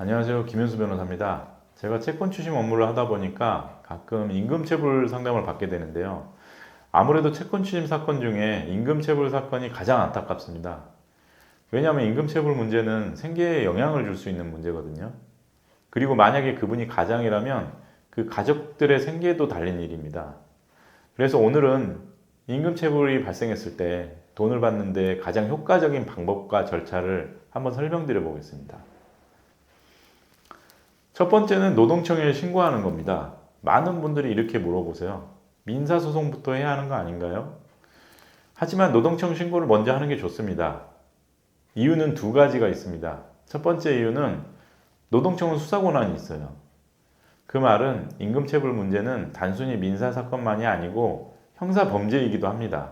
안녕하세요. 김현수 변호사입니다. 제가 채권 추심 업무를 하다 보니까 가끔 임금체불 상담을 받게 되는데요. 아무래도 채권 추심 사건 중에 임금체불 사건이 가장 안타깝습니다. 왜냐하면 임금체불 문제는 생계에 영향을 줄 수 있는 문제거든요. 그리고 만약에 그분이 가장이라면 그 가족들의 생계에도 달린 일입니다. 그래서 오늘은 임금체불이 발생했을 때 돈을 받는데 가장 효과적인 방법과 절차를 한번 설명드려 보겠습니다. 첫 번째는 노동청에 신고하는 겁니다. 많은 분들이 이렇게 물어보세요. 민사소송부터 해야 하는 거 아닌가요? 하지만 노동청 신고를 먼저 하는 게 좋습니다. 이유는 두 가지가 있습니다. 첫 번째 이유는 노동청은 수사 권한이 있어요. 그 말은 임금체불 문제는 단순히 민사 사건만이 아니고 형사 범죄이기도 합니다.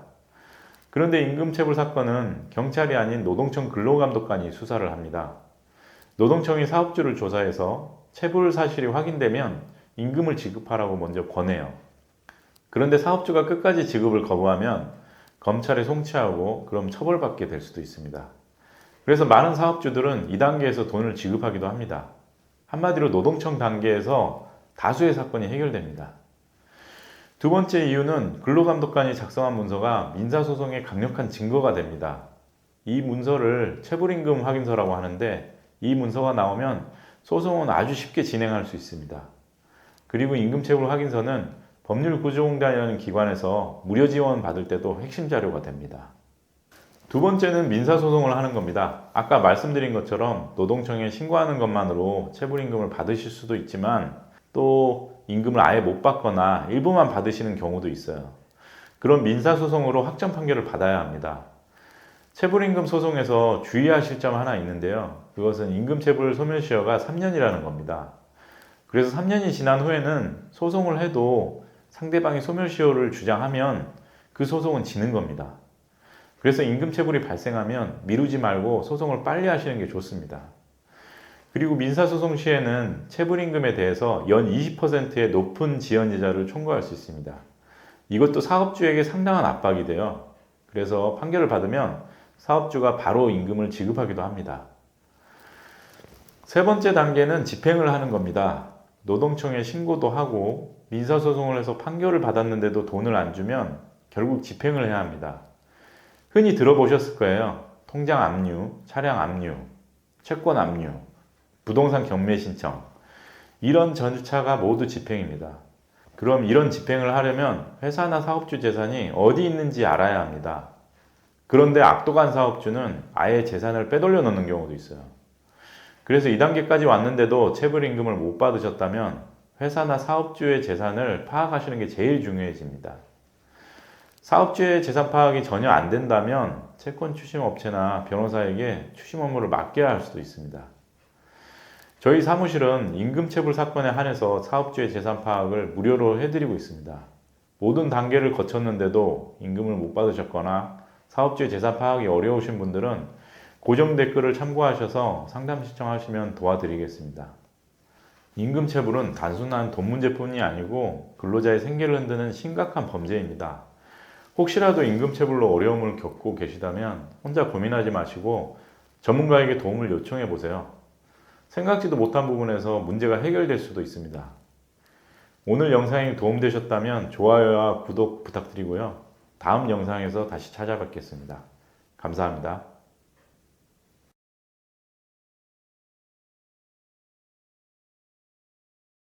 그런데 임금체불 사건은 경찰이 아닌 노동청 근로감독관이 수사를 합니다. 노동청이 사업주를 조사해서 체불 사실이 확인되면 임금을 지급하라고 먼저 권해요. 그런데 사업주가 끝까지 지급을 거부하면 검찰에 송치하고 그럼 처벌받게 될 수도 있습니다. 그래서 많은 사업주들은 이 단계에서 돈을 지급하기도 합니다. 한마디로 노동청 단계에서 다수의 사건이 해결됩니다. 두 번째 이유는 근로감독관이 작성한 문서가 민사소송의 강력한 증거가 됩니다. 이 문서를 체불임금 확인서라고 하는데 이 문서가 나오면 소송은 아주 쉽게 진행할 수 있습니다. 그리고 임금체불 확인서는 법률구조공단이라는 기관에서 무료 지원 받을 때도 핵심 자료가 됩니다. 두 번째는 민사소송을 하는 겁니다. 아까 말씀드린 것처럼 노동청에 신고하는 것만으로 체불임금을 받으실 수도 있지만 또 임금을 아예 못 받거나 일부만 받으시는 경우도 있어요. 그런 민사소송으로 확정 판결을 받아야 합니다. 체불임금 소송에서 주의하실 점 하나 있는데요. 그것은 임금체불 소멸시효가 3년이라는 겁니다. 그래서 3년이 지난 후에는 소송을 해도 상대방이 소멸시효를 주장하면 그 소송은 지는 겁니다. 그래서 임금체불이 발생하면 미루지 말고 소송을 빨리 하시는 게 좋습니다. 그리고 민사소송 시에는 체불임금에 대해서 연 20%의 높은 지연이자를 청구할 수 있습니다. 이것도 사업주에게 상당한 압박이 돼요. 그래서 판결을 받으면 사업주가 바로 임금을 지급하기도 합니다. 세 번째 단계는 집행을 하는 겁니다. 노동청에 신고도 하고 민사소송을 해서 판결을 받았는데도 돈을 안 주면 결국 집행을 해야 합니다. 흔히 들어보셨을 거예요. 통장 압류, 차량 압류, 채권 압류, 부동산 경매 신청. 이런 절차가 모두 집행입니다. 그럼 이런 집행을 하려면 회사나 사업주 재산이 어디 있는지 알아야 합니다. 그런데 악독한 사업주는 아예 재산을 빼돌려 놓는 경우도 있어요. 그래서 이 단계까지 왔는데도 체불 임금을 못 받으셨다면 회사나 사업주의 재산을 파악하시는 게 제일 중요해집니다. 사업주의 재산 파악이 전혀 안 된다면 채권 추심 업체나 변호사에게 추심 업무를 맡겨야 할 수도 있습니다. 저희 사무실은 임금체불 사건에 한해서 사업주의 재산 파악을 무료로 해드리고 있습니다. 모든 단계를 거쳤는데도 임금을 못 받으셨거나 사업주의 재산 파악이 어려우신 분들은 고정 댓글을 참고하셔서 상담 신청하시면 도와드리겠습니다. 임금체불은 단순한 돈 문제뿐이 아니고 근로자의 생계를 흔드는 심각한 범죄입니다. 혹시라도 임금체불로 어려움을 겪고 계시다면 혼자 고민하지 마시고 전문가에게 도움을 요청해 보세요. 생각지도 못한 부분에서 문제가 해결될 수도 있습니다. 오늘 영상이 도움되셨다면 좋아요와 구독 부탁드리고요. 다음 영상에서 다시 찾아뵙겠습니다. 감사합니다.